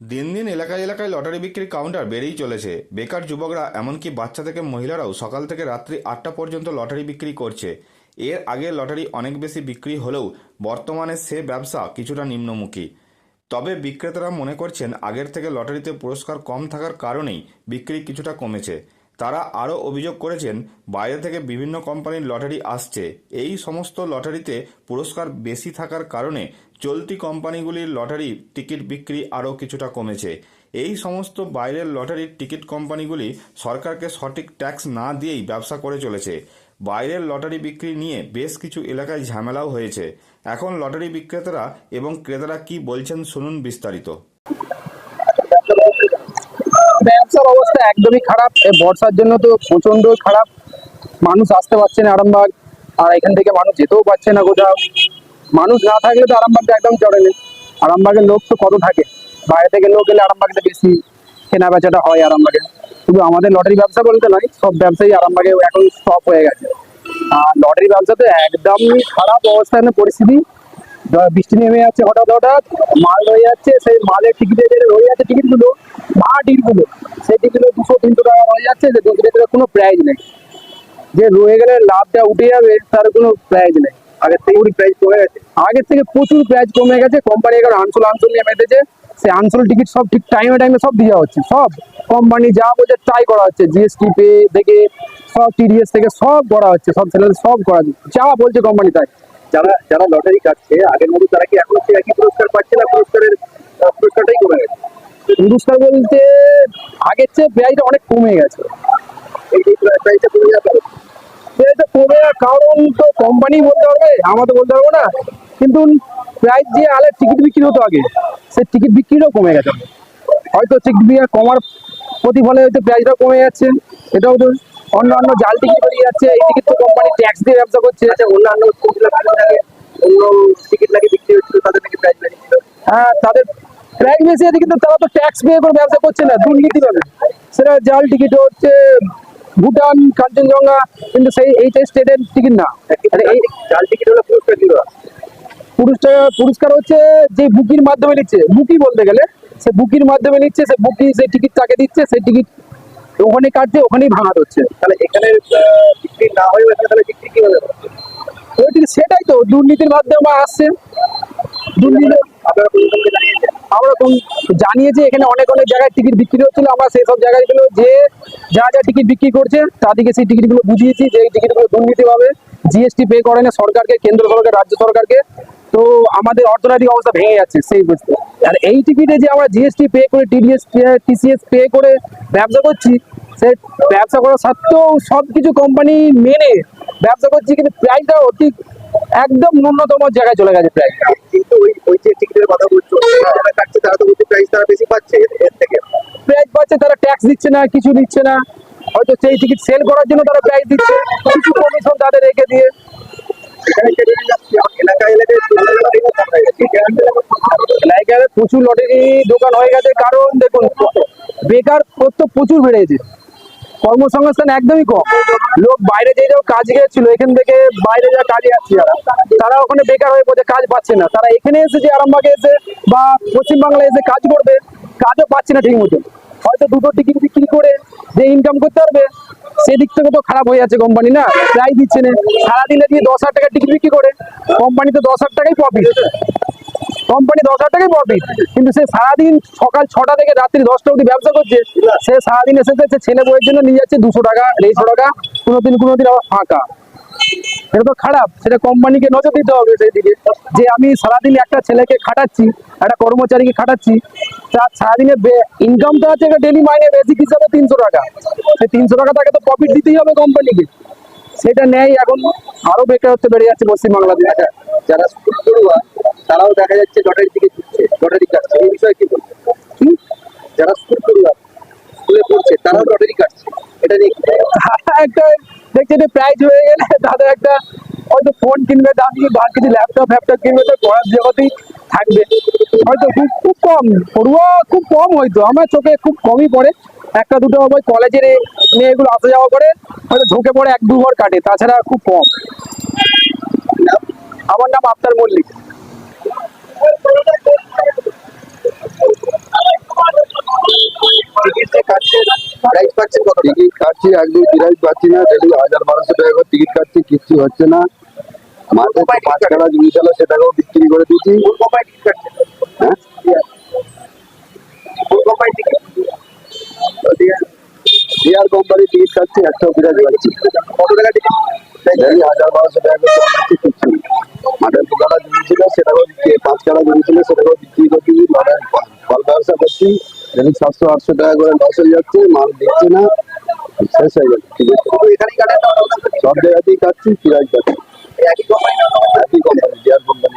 দিন দিন এলাকায় এলাকায় লটারি বিক্রির কাউন্টার বেড়েই চলেছে। বেকার যুবকরা, এমনকি বাচ্চা থেকে মহিলারাও সকাল থেকে রাত্রি আটটা পর্যন্ত লটারি বিক্রি করছে। এর আগে লটারি অনেক বেশি বিক্রি হলেও বর্তমানে সে ব্যবসা কিছুটা নিম্নমুখী। তবে বিক্রেতারা মনে করছেন, আগের থেকে লটারিতে পুরস্কার কম থাকার কারণেই বিক্রি কিছুটা কমেছে। তারা আরও অভিযোগ করেছেন, বাইরে থেকে বিভিন্ন কোম্পানির লটারি আসছে। এই সমস্ত লটারিতে পুরস্কার বেশি থাকার কারণে চলতি কোম্পানিগুলির লটারি টিকিট বিক্রি আরও কিছুটা কমেছে। এই সমস্ত বাইরের লটারির টিকিট কোম্পানিগুলি সরকারকে সঠিক ট্যাক্স না দিয়েই ব্যবসা করে চলেছে। বাইরের লটারি বিক্রি নিয়ে বেশ কিছু এলাকায় ঝামেলাও হয়েছে। এখন লটারি বিক্রেতারা এবং ক্রেতারা কি বলছেন, শুনুন বিস্তারিত। ব্যবসার অবস্থা একদমই খারাপ। এই বর্ষার জন্য তো প্রচণ্ড খারাপ। মানুষ আসতে পারছে না আরামবাগ। আর এখান থেকে মানুষ যেতেও পারছে না কোথাও। মানুষ না থাকলে তো আরামবাগটা একদম চড়ে নেই আরামবাগের লোক তো কত থাকে? বাইরে থেকে লোক এলে আরামবাগটা বেশি কেনা বেচাটা হয় আরামবাগে। শুধু আমাদের লটারি ব্যবসা বলতে নয়, সব ব্যবসায়ী আরামবাগে এখন স্টপ হয়ে গেছে। আর লটারি ব্যবসা তো একদমই খারাপ অবস্থানের পরিস্থিতি। বৃষ্টি নেমে যাচ্ছে হঠাৎ হঠাৎ, মাল রয়ে যাচ্ছে, সেই মালের টিকিটে যে রয়ে যাচ্ছে টিকিটগুলো ভাড়া টিকিটগুলো সেই টিকিটগুলো দুশো, তিনশো টাকা রয়ে যাচ্ছে, যে টিকিটের কোনো প্রাইজ নেই। যে রয়ে গেলে লাভটা উঠে যাবে, তার কোনো প্রাইজ নেই। আগের থেকে ওই প্রাইস কমে গেছে। আগের থেকে প্রচুর প্রাইস কমে গেছে কোম্পানি এখন আনসোল আনসোল নিয়ে মেতেছে সেই আনসোল টিকিট সব ঠিক টাইমে টাইমে সব দেওয়া হচ্ছে, সব। কোম্পানি যা বলছে তাই করা হচ্ছে জিএসটি পে থেকে, সব টিডিএস থেকে সব করা হচ্ছে, সব চ্যানেল সব করা হচ্ছে, যা বলছে কোম্পানি তাই। যারা যারা লটারি কাটছে আগের মতো তারা কি এখনও সেই একই পুরস্কার পাচ্ছে না? পুরস্কারের পুরস্কারটাই কমে গেছে। পুরস্কার বলতে আগের চেয়ে প্রাইসটা অনেক কমে গেছে। এই প্রাইসটা কমে যাবে প্রাইসটা কমে যাওয়ার কারণ তো কোম্পানি বলতে পারবে আমরা তো বলতে পারব না। কিন্তু প্রাইস যে আলের টিকিট বিক্রি হতো আগে সেই টিকিট বিক্রিটাও কমে গেছে। হয়তো টিকিট বিক্রি কমার প্রতিফলে হয়তো প্রাইসটাও কমে যাচ্ছে। এটাও তো অন্যান্য জাল টিকিট বেরিয়ে যাচ্ছে এই টিকিট তো কোম্পানি ট্যাক্স দিয়ে ব্যবসা করছে অন্যান্য অন্য টিকিট লাগে বিক্রি হচ্ছিল তাদের নাকি প্রাইস বেড়েছিল হ্যাঁ তাদের প্রাইস বেশি আছে কিন্তু তারা তো ট্যাক্স পে করে ব্যবসা করছে না দুর্নীতি করে সেটা জাল টিকিট হচ্ছে ভুটান কাঞ্চনজঙ্ঘা কিন্তু সেই এইটা স্টেটের টিকিট না। এই জাল টিকিট হলে পুরস্কার দিল। পুরস্কার পুরস্কার হচ্ছে যে বুকির মাধ্যমে নিচ্ছে বুকি বলতে গেলে সে বুকির মাধ্যমে নিচ্ছে সে বুকি সেই টিকিট তাকে দিচ্ছে সেই টিকিট ওখানে কাটছে ওখানেই ভাঙা হচ্ছে। তাহলে এখানে বিক্রি না হয়ে তাহলে বিক্রি কি হবে ওই টিকিট সেটাই তো, দুর্নীতির মাধ্যমে আসছে। দুর্নীতি আমরা জানিয়েছি এখানে অনেক অনেক জায়গায় টিকিট বিক্রি হচ্ছিল, আমরা সেই সব জায়গাগুলো যে যা যা টিকিট বিক্রি করছে, তাদেরকে সেই টিকিটগুলো বুঝিয়েছি যে এই টিকিটগুলো দুর্নীতি হবে জিএসটি পে করে না সরকারকে কেন্দ্র সরকার রাজ্য সরকারকে। তো আমাদের অর্থনৈতিক অবস্থা ভেঙে যাচ্ছে সেই বুঝতে। আর এই টিকিটে যে আমরা জিএসটি পে করে টিডিএস টিসিএস পে করে ব্যবসা করছি সে ব্যবসা করা সত্ত্বেও সব কিছু কোম্পানি মেনে ব্যবসা করছি কিন্তু প্রাইসটাও অতি একদম ন্যূনতম জায়গায় চলে গেছে প্রাইস কিন্তু ওই ওই যে টিকিটের কথা বলছো তারা তো প্রাইস তারা বেশি পাচ্ছে এর- এর থেকে। প্রাইস পাচ্ছে তারা ট্যাক্স দিচ্ছে না কিছু দিচ্ছে না। হয়তো সেই টিকিট সেল করার জন্য তারা প্রাইস দিচ্ছে। কিছু কমিশন তাদের রেখে দিয়ে। প্রচুর লটারি দোকান হয়ে গেছে। কারণ দেখুন, বেকার তো প্রচুর বেড়েছে কর্মসংস্থান একদমই কম। লোক বাইরে যে যাও কাজ গিয়েছিল এখান থেকে বাইরে যা কাজে যারা। তারা ওখানে বেকার হয়ে পড়ছে, কাজ পাচ্ছে না। তারা এখানে এসে যে আরামবাগে এসে বা পশ্চিমবাংলায় এসে কাজ করবে, কাজও পাচ্ছে না ঠিক মতো হয়তো দুটো টিকিট বিক্রি করে যে ইনকাম করতে পারবে, সেদিক থেকে তো খারাপ হয়ে যাচ্ছে কোম্পানি না? প্রায় দিচ্ছে না। সারাদিনে দিয়ে দশ হাজার টাকা টিকিট বিক্রি করে কোম্পানি তো দশ হাজার টাকাই প্রফিট কোম্পানি দশ হাজার টাকাই প্রফিট কিন্তু সে সারাদিন সকাল ছটা থেকে রাত্রি দশটা অবধি ব্যবসা করছে, সে সারাদিন এসে ছেলে বইয়ের জন্য নিয়ে যাচ্ছে দুশো টাকা, দেড়শো টাকা, কোনোদিন কোনোদিন আবার ফাঁকা। এটা তো খারাপ সেটা কোম্পানিকে নজর দিতে হবে সেই দিকে। যে আমি সারাদিন একটা ছেলেকে খাটাচ্ছি একটা কর্মচারীকে খাটাচ্ছি তার সারাদিনে ইনকাম তো আছে ডেলি মাইনে বেসিক হিসাবে তিনশো টাকা। সেই তিনশো টাকা তাকে তো প্রফিট দিতেই হবে কোম্পানিকে। সেটা নেই এখন আরও বেকারত্ব বেড়ে যাচ্ছে পশ্চিমবাংলাতে। আচ্ছা, যারা স্কুল পড়ুয়া তারাও দেখা যাচ্ছে লটারি দিকে ঝুঁকছে লটারি কাটছে এই বিষয়ে কি বলব? যারা স্কুল পড়ুয়া স্কুলে পড়ছে তারাও লটারি কাটছে। এটা নিয়ে তারা একটা দেখছে যে প্রাইজ হয়ে গেলে তাদের একটা হয়তো ফোন কিনবে দামি বা কিছু ল্যাপটপ ফ্যাপটপ কিনবে, তো পড়ার জগতেই থাকবে। হয়তো খুব খুব কম, পড়ুয়া খুব কম হয়তো, আমার চোখে খুব কমই পড়ে। একটা দুটো ওই কলেজের মেয়েগুলো আসা যাওয়া করে, হয়তো ঝোঁকে পড়ে এক দু ঘর কাটে, তাছাড়া খুব কম। আমার নাম আফতার মল্লিক যে কাটছে প্রাইস পাচ্ছেন কত? টিকিট কাটছি একদম বিরাজ পাচ্ছি না ডেলি হাজার বারোশো টাকা করে টিকিট কাটছি কিচ্ছু হচ্ছে না। কোথায় পাঁচ টাকা জিনিস হলো সেটাকেও বিক্রি করে দিচ্ছি কোন কোম্পানি টিকিট কাটছেন হ্যাঁ? কোন কোম্পানি টিকিট কোম্পানি টিকিট কাটছি একটাও বিরাজ পাচ্ছি কত? টাকা টিকিট ডেলি হাজার বারোশো টাকা করে যাচ্ছে কিচ্ছু। মাঠের দু টাকা জমি ছিল সেটাকেও পাঁচ টাকা জমি ছিল সেটাকেও বিক্রি করছি মাঠের ফল ব্যবসা করছি। যেমন সাতশো আটশো টাকা করে লস হয়ে যাচ্ছে মাল দিচ্ছে না শেষ হয়ে যাচ্ছে। সব জায়গাতেই কাটছি কিরাজ কাটছি। একই কোম্পানি একই কোম্পানি ডিয়ার কোম্পানি